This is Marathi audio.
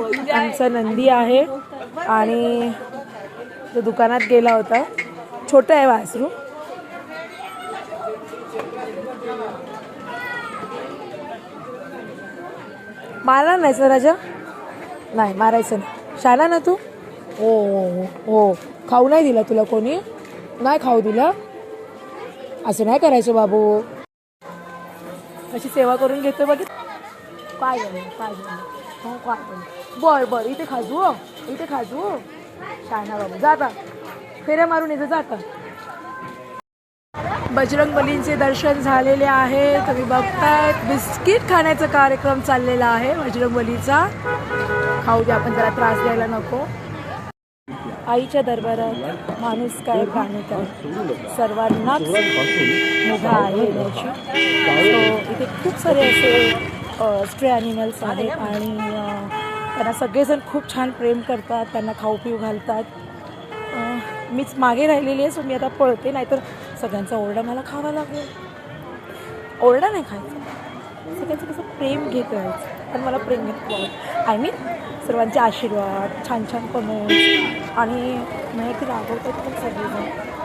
आमचा नंदी आहे आणि तो दुकानात गेला होता. छोटं आहे वासरू. मारणार नाही सर राजा? नाही मारायचं नाही. शाला ना तू? हो हो हो. हो खाऊ नाही दिला तुला कोणी? नाही खाऊ दिला. असं नाही करायचं बाबू. अशी सेवा करून घेतो बघित काय झालं काय झालं हो काय बर बर. इथे खाजू हो. इथे खाजू हो. शाना बाबू. जाता फेऱ्या मारून इथे जाता बजरंग बलींचे दर्शन झालेले आहे. तुम्ही बघतायत बिस्किट खाण्याचा कार्यक्रम चाललेला आहे बजरंग बलीचा. खाऊ द्या आपण जरा त्रास द्यायला नको. आईच्या दरबारात माणूस काय प्राणी काय सर्वांनाच मुभा आहे सो इथे खूप सारे असे स्ट्रे ॲनिमल्स आहेत आणि त्यांना सगळेजण खूप छान प्रेम करतात त्यांना खाऊ पिऊ घालतात. मीच मागे राहिलेली आहे सो मी आता पळते नाहीतर सगळ्यांचा ओरडा मला खावा लागेल. ओरडा नाही खायचा. सगळ्यांचं कसं प्रेम घेत राहायचं पण मला प्रेम घेत आय मीन सर्वांचे आशीर्वाद छान छान कमेंट्स आणि माहिती रागवतात पण सगळेजण.